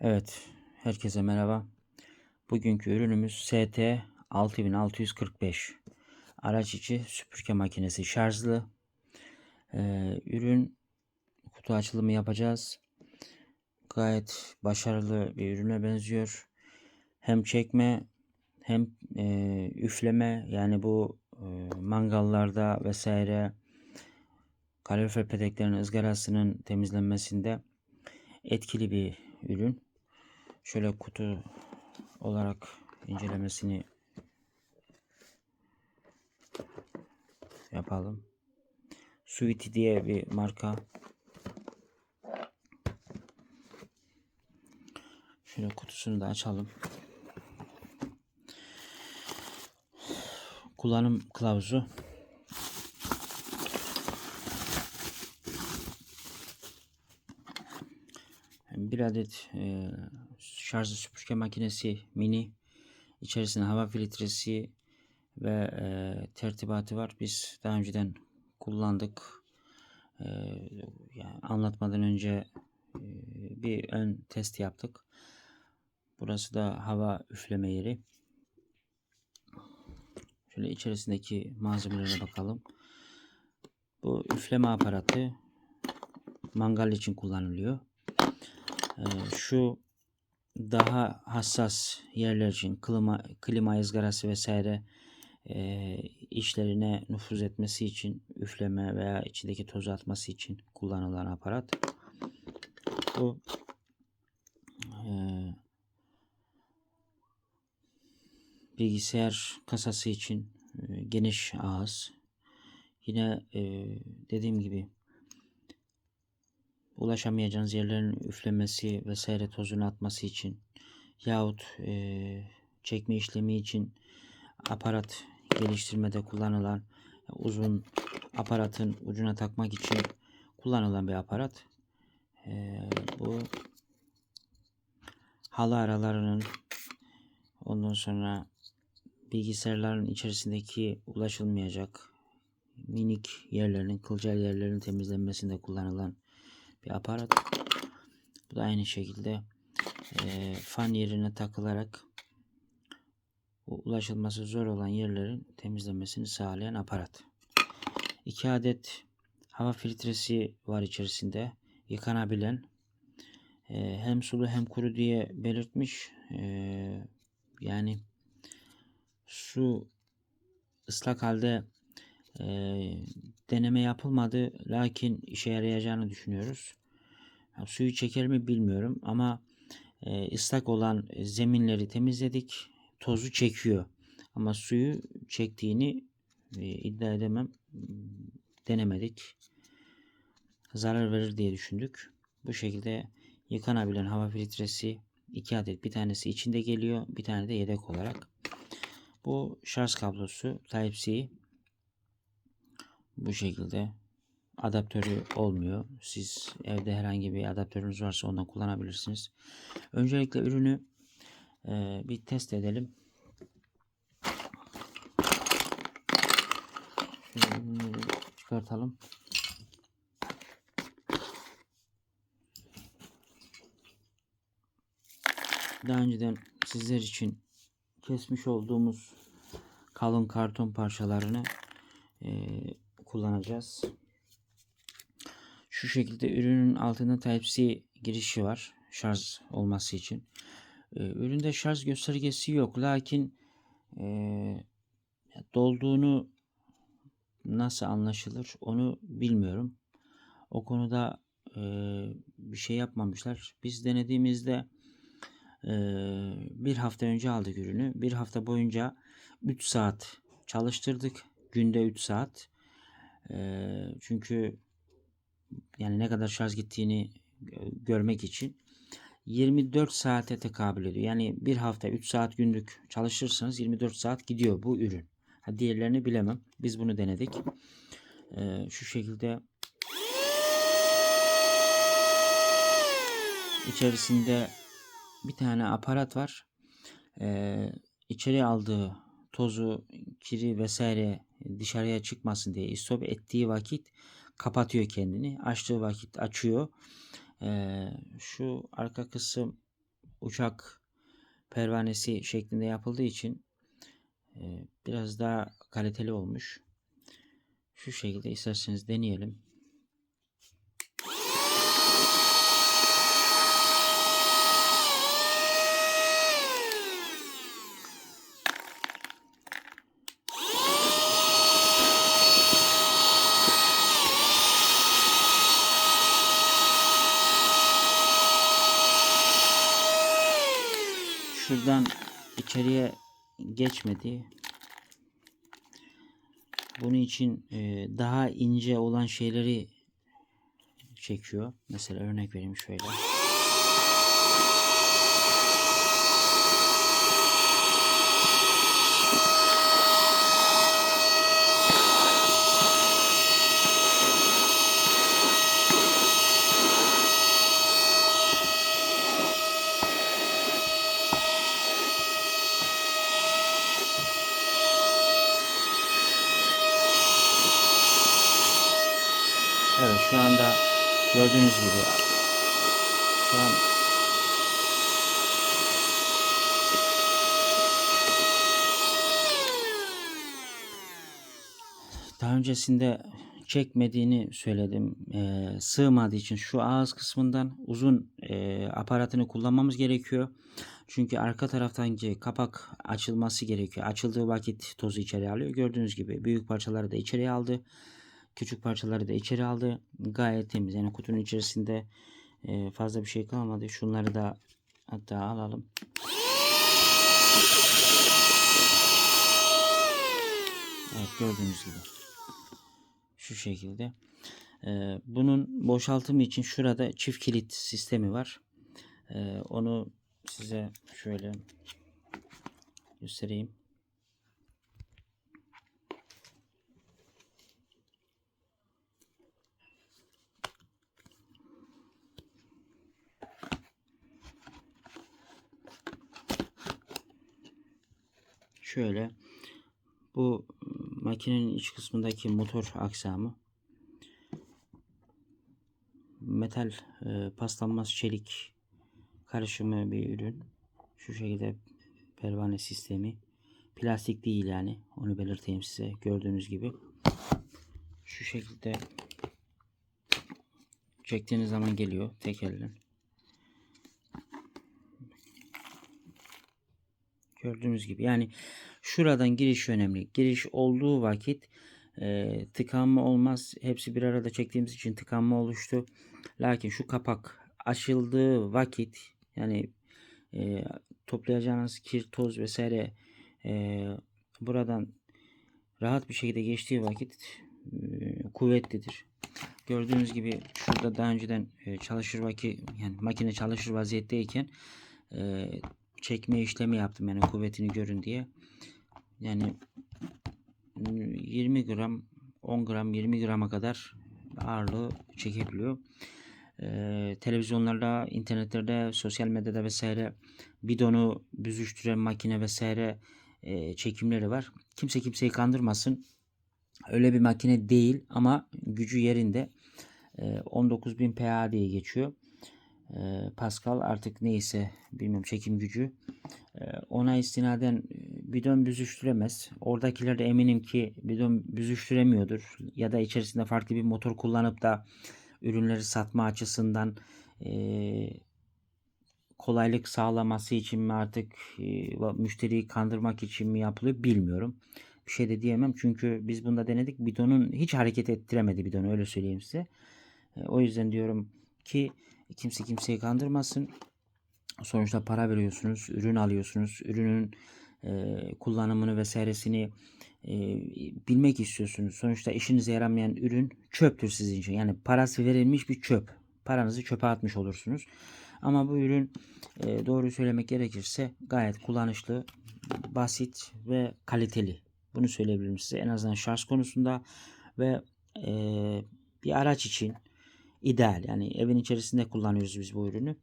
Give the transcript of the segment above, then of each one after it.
Evet, herkese merhaba. Bugünkü ürünümüz ST 6645. Araç içi süpürge makinesi şarjlı. Ee, ürün kutu açılımı yapacağız. Gayet başarılı bir ürüne benziyor. Hem çekme hem e, üfleme yani bu e, mangallarda vesaire kalorifer peteklerinin ızgarasının temizlenmesinde etkili bir ürün. Şöyle kutu olarak incelemesini yapalım. Sweetie diye bir marka. Şöyle kutusunu da açalım. Kullanım kılavuzu. Bir adet e, şarjlı süpürge makinesi mini. İçerisinde hava filtresi ve e, tertibatı var. Biz daha önceden kullandık. E, yani anlatmadan önce e, bir ön test yaptık. Burası da hava üfleme yeri. Şöyle içerisindeki malzemelere bakalım. Bu üfleme aparatı mangal için kullanılıyor. Ee, şu daha hassas yerler için klima, klima ızgarası vesaire e, işlerine nüfuz etmesi için üfleme veya içindeki tozu atması için kullanılan aparat. Bu e, bilgisayar kasası için e, geniş ağız. Yine e, dediğim gibi ulaşamayacağınız yerlerin üflemesi vesaire tozunu atması için yahut e, çekme işlemi için aparat geliştirmede kullanılan uzun aparatın ucuna takmak için kullanılan bir aparat. E, bu halı aralarının ondan sonra bilgisayarların içerisindeki ulaşılmayacak minik yerlerinin, kılcal yerlerinin temizlenmesinde kullanılan bir aparat. Bu da aynı şekilde e, fan yerine takılarak ulaşılması zor olan yerlerin temizlenmesini sağlayan aparat. 2 adet hava filtresi var içerisinde. Yıkanabilen e, hem sulu hem kuru diye belirtmiş. E, yani su ıslak halde e, deneme yapılmadı lakin işe yarayacağını düşünüyoruz. Ya, suyu çeker mi bilmiyorum ama e, ıslak olan zeminleri temizledik. Tozu çekiyor ama suyu çektiğini e, iddia edemem. Denemedik. Zarar verir diye düşündük. Bu şekilde yıkanabilen hava filtresi 2 adet bir tanesi içinde geliyor. Bir tane de yedek olarak. Bu şarj kablosu Type-C bu şekilde adaptörü olmuyor. Siz evde herhangi bir adaptörünüz varsa ondan kullanabilirsiniz. Öncelikle ürünü e, bir test edelim. Şöyle çıkartalım. Daha önceden sizler için kesmiş olduğumuz kalın karton parçalarını e, kullanacağız. Şu şekilde ürünün altında Type-C girişi var. Şarj olması için. Ee, üründe şarj göstergesi yok. Lakin e, dolduğunu nasıl anlaşılır onu bilmiyorum. O konuda e, bir şey yapmamışlar. Biz denediğimizde e, bir hafta önce aldık ürünü. Bir hafta boyunca 3 saat çalıştırdık. Günde 3 saat. Çünkü yani ne kadar şarj gittiğini görmek için 24 saate tekabül ediyor. Yani bir hafta 3 saat günlük çalışırsanız 24 saat gidiyor bu ürün. Ha, diğerlerini bilemem. Biz bunu denedik. Ee, şu şekilde içerisinde bir tane aparat var. Ee, içeri aldığı tozu, kiri vesaire dışarıya çıkmasın diye istop ettiği vakit kapatıyor kendini. Açtığı vakit açıyor. Ee, şu arka kısım uçak pervanesi şeklinde yapıldığı için e, biraz daha kaliteli olmuş. Şu şekilde isterseniz deneyelim. Şuradan içeriye geçmedi. Bunun için e, daha ince olan şeyleri çekiyor. Mesela örnek vereyim şöyle. Evet şu anda gördüğünüz gibi şu an daha öncesinde çekmediğini söyledim. Ee, sığmadığı için şu ağız kısmından uzun e, aparatını kullanmamız gerekiyor. Çünkü arka taraftaki kapak açılması gerekiyor. Açıldığı vakit tozu içeri alıyor. Gördüğünüz gibi büyük parçaları da içeriye aldı. Küçük parçaları da içeri aldı. Gayet temiz. Yani kutunun içerisinde e, fazla bir şey kalmadı. Şunları da hatta alalım. Evet gördüğünüz gibi. Şu şekilde. Ee, bunun boşaltımı için şurada çift kilit sistemi var. Ee, onu size şöyle göstereyim. Şöyle bu makinenin iç kısmındaki motor aksamı metal e, paslanmaz çelik karışımı bir ürün. Şu şekilde pervane sistemi. Plastik değil yani. Onu belirteyim size. Gördüğünüz gibi. Şu şekilde çektiğiniz zaman geliyor tek elle. Gördüğünüz gibi. Yani şuradan giriş önemli. Giriş olduğu vakit e, tıkanma olmaz. Hepsi bir arada çektiğimiz için tıkanma oluştu. Lakin şu kapak açıldığı vakit yani e, toplayacağınız kir, toz vesaire e, buradan rahat bir şekilde geçtiği vakit e, kuvvetlidir. Gördüğünüz gibi şurada daha önceden e, çalışır vakit yani makine çalışır vaziyetteyken e, çekme işlemi yaptım yani kuvvetini görün diye. Yani 20 gram 10 gram 20 grama kadar ağırlığı çekebiliyor. Ee, televizyonlarda, internetlerde, sosyal medyada vesaire bidonu büzüştüren makine vesaire e, çekimleri var. Kimse kimseyi kandırmasın. Öyle bir makine değil ama gücü yerinde. E, 19.000 PA diye geçiyor. E, Pascal artık neyse bilmiyorum çekim gücü. E, ona istinaden bidon büzüştüremez. Oradakiler de eminim ki bidon büzüştüremiyordur. Ya da içerisinde farklı bir motor kullanıp da ürünleri satma açısından e, kolaylık sağlaması için mi artık e, müşteriyi kandırmak için mi yapılıyor bilmiyorum. Bir şey de diyemem çünkü biz bunda denedik. Bidonun hiç hareket ettiremedi bidonu öyle söyleyeyim size. E, o yüzden diyorum ki kimse kimseyi kandırmasın. Sonuçta para veriyorsunuz, ürün alıyorsunuz. Ürünün e, kullanımını vesairesini e, bilmek istiyorsunuz. Sonuçta işinize yaramayan ürün çöptür sizin için. Yani parası verilmiş bir çöp. Paranızı çöpe atmış olursunuz. Ama bu ürün e, doğru söylemek gerekirse gayet kullanışlı, basit ve kaliteli. Bunu söyleyebilirim size. En azından şarj konusunda ve e, bir araç için ideal. Yani evin içerisinde kullanıyoruz biz bu ürünü.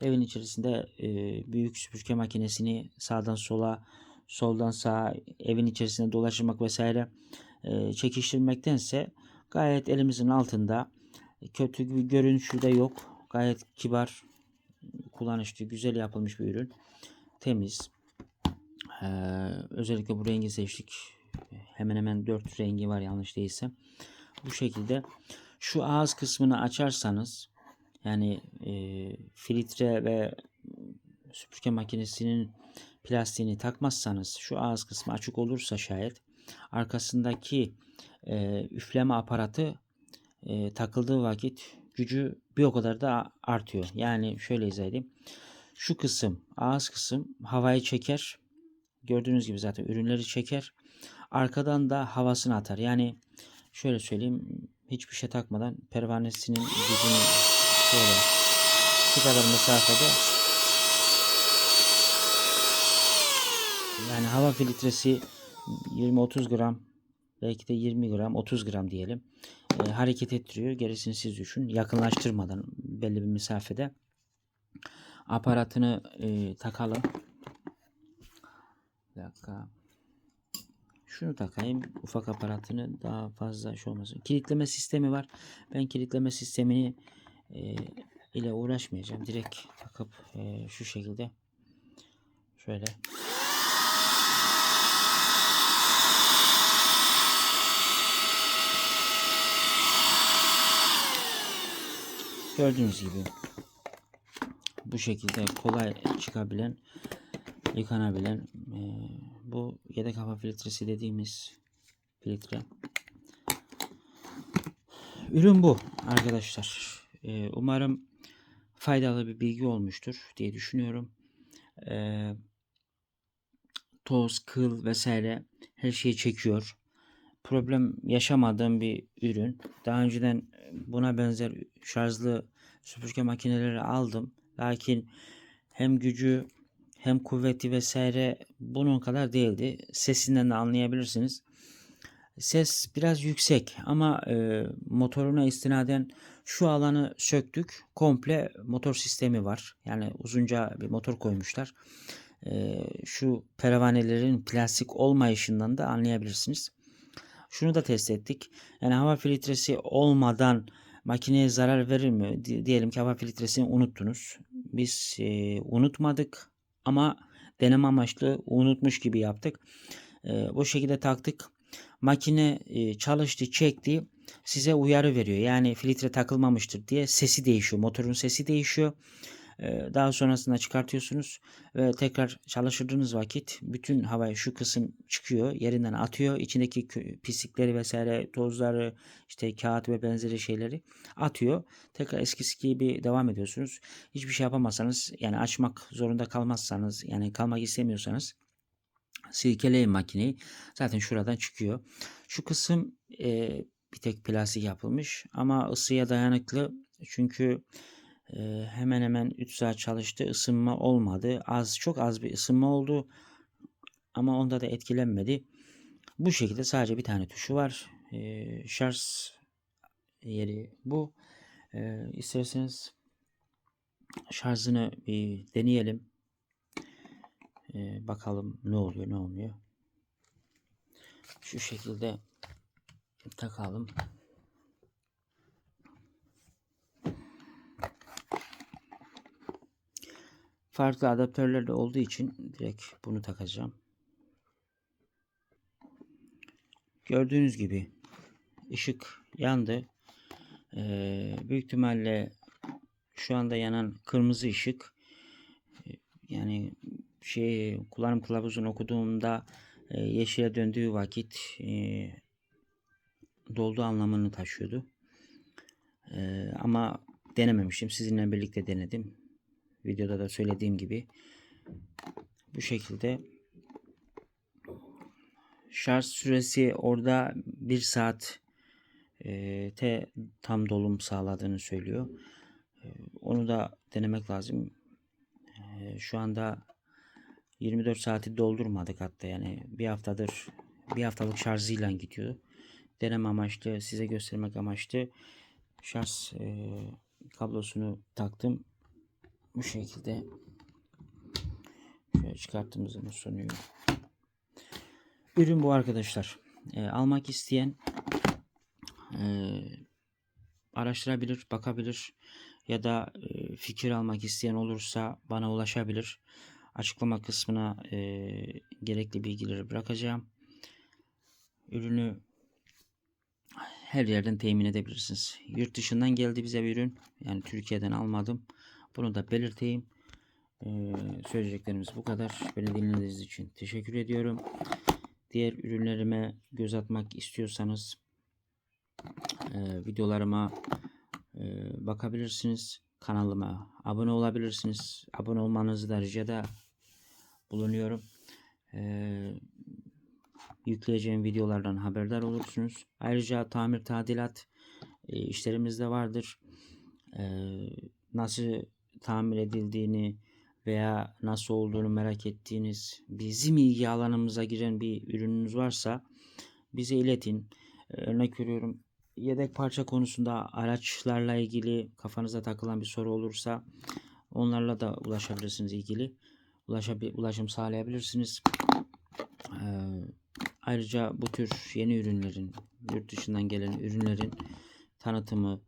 Evin içerisinde e, büyük süpürge makinesini sağdan sola, soldan sağa evin içerisinde dolaşmak vesaire e, çekiştirmektense gayet elimizin altında kötü bir görünüşü de yok. Gayet kibar kullanışlı, güzel yapılmış bir ürün. Temiz. Ee, özellikle bu rengi seçtik. Hemen hemen 4 rengi var yanlış değilsem. Bu şekilde şu ağız kısmını açarsanız yani e, filtre ve süpürge makinesinin plastiğini takmazsanız şu ağız kısmı açık olursa şayet arkasındaki e, üfleme aparatı e, takıldığı vakit gücü bir o kadar da artıyor. Yani şöyle izah edeyim. Şu kısım ağız kısım havayı çeker. Gördüğünüz gibi zaten ürünleri çeker. Arkadan da havasını atar. Yani şöyle söyleyeyim hiçbir şey takmadan pervanesinin gücünü şöyle şu kadar mesafede yani hava filtresi 20-30 gram belki de 20 gram 30 gram diyelim e, hareket ettiriyor. Gerisini siz düşün. Yakınlaştırmadan belli bir mesafede aparatını e, takalım. Bir dakika. Şunu takayım. Ufak aparatını daha fazla şey olmasın. Kilitleme sistemi var. Ben kilitleme sistemini e, ile uğraşmayacağım. Direkt takıp e, şu şekilde şöyle Gördüğünüz gibi bu şekilde kolay çıkabilen, yıkanabilen e, bu yedek hava filtresi dediğimiz filtre. Ürün bu arkadaşlar. E, umarım faydalı bir bilgi olmuştur diye düşünüyorum. E, toz, kıl vesaire her şeyi çekiyor. Problem yaşamadığım bir ürün. Daha önceden buna benzer şarjlı süpürge makineleri aldım. Lakin hem gücü hem kuvveti vesaire bunun kadar değildi. Sesinden de anlayabilirsiniz. Ses biraz yüksek ama e, motoruna istinaden şu alanı söktük. Komple motor sistemi var. Yani uzunca bir motor koymuşlar. E, şu pervanelerin plastik olmayışından da anlayabilirsiniz. Şunu da test ettik. Yani hava filtresi olmadan makineye zarar verir mi? Diyelim ki hava filtresini unuttunuz. Biz e, unutmadık ama deneme amaçlı unutmuş gibi yaptık. E, bu şekilde taktık. Makine e, çalıştı, çekti. Size uyarı veriyor. Yani filtre takılmamıştır diye sesi değişiyor. Motorun sesi değişiyor. Daha sonrasında çıkartıyorsunuz ve tekrar çalıştırdığınız vakit bütün havayı şu kısım çıkıyor yerinden atıyor. İçindeki pislikleri vesaire tozları işte kağıt ve benzeri şeyleri atıyor. Tekrar eskisi gibi devam ediyorsunuz. Hiçbir şey yapamazsanız yani açmak zorunda kalmazsanız yani kalmak istemiyorsanız silkeleyin makineyi. Zaten şuradan çıkıyor. Şu kısım e, bir tek plastik yapılmış ama ısıya dayanıklı. Çünkü hemen hemen 3 saat çalıştı. Isınma olmadı. Az çok az bir ısınma oldu. Ama onda da etkilenmedi. Bu şekilde sadece bir tane tuşu var. Ee, şarj yeri bu. Ee, isterseniz şarjını bir deneyelim. Ee, bakalım ne oluyor ne olmuyor. Şu şekilde takalım. Farklı adaptörler de olduğu için direkt bunu takacağım. Gördüğünüz gibi ışık yandı. Ee, büyük ihtimalle şu anda yanan kırmızı ışık e, yani şey kullanım kılavuzunu okuduğumda e, yeşile döndüğü vakit e, doldu anlamını taşıyordu. E, ama denememiştim. Sizinle birlikte denedim videoda da söylediğim gibi bu şekilde şarj süresi orada bir saat e, te tam dolum sağladığını söylüyor. E, onu da denemek lazım. E, şu anda 24 saati doldurmadık hatta yani bir haftadır bir haftalık şarjıyla gidiyor. Deneme amaçlı size göstermek amaçlı şarj e, kablosunu taktım bu şekilde şöyle çıkarttığımızda sonuyor. Ürün bu arkadaşlar. E, almak isteyen e, araştırabilir, bakabilir. ya da e, fikir almak isteyen olursa bana ulaşabilir. Açıklama kısmına e, gerekli bilgileri bırakacağım. Ürünü her yerden temin edebilirsiniz. Yurt dışından geldi bize bir ürün. Yani Türkiye'den almadım. Bunu da belirteyim. Ee, söyleyeceklerimiz bu kadar. Beni dinlediğiniz için teşekkür ediyorum. Diğer ürünlerime göz atmak istiyorsanız e, videolarıma e, bakabilirsiniz. Kanalıma abone olabilirsiniz. Abone olmanızı da ricada bulunuyorum. Ee, yükleyeceğim videolardan haberdar olursunuz. Ayrıca tamir tadilat e, işlerimiz de vardır. E, nasıl tamir edildiğini veya nasıl olduğunu merak ettiğiniz bizim ilgi alanımıza giren bir ürününüz varsa bize iletin. E, örnek veriyorum yedek parça konusunda araçlarla ilgili kafanıza takılan bir soru olursa onlarla da ulaşabilirsiniz ilgili. Ulaşabil, ulaşım sağlayabilirsiniz. Ee, Ayrıca bu tür yeni ürünlerin, yurt dışından gelen ürünlerin tanıtımı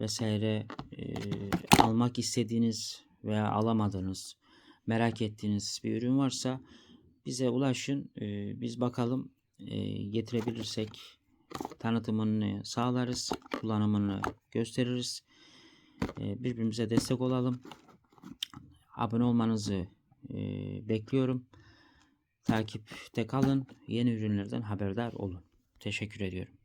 vesaire e, almak istediğiniz veya alamadığınız, merak ettiğiniz bir ürün varsa bize ulaşın. E, biz bakalım e, getirebilirsek tanıtımını sağlarız, kullanımını gösteririz. E, birbirimize destek olalım. Abone olmanızı e, bekliyorum. Takipte kalın. Yeni ürünlerden haberdar olun. Teşekkür ediyorum.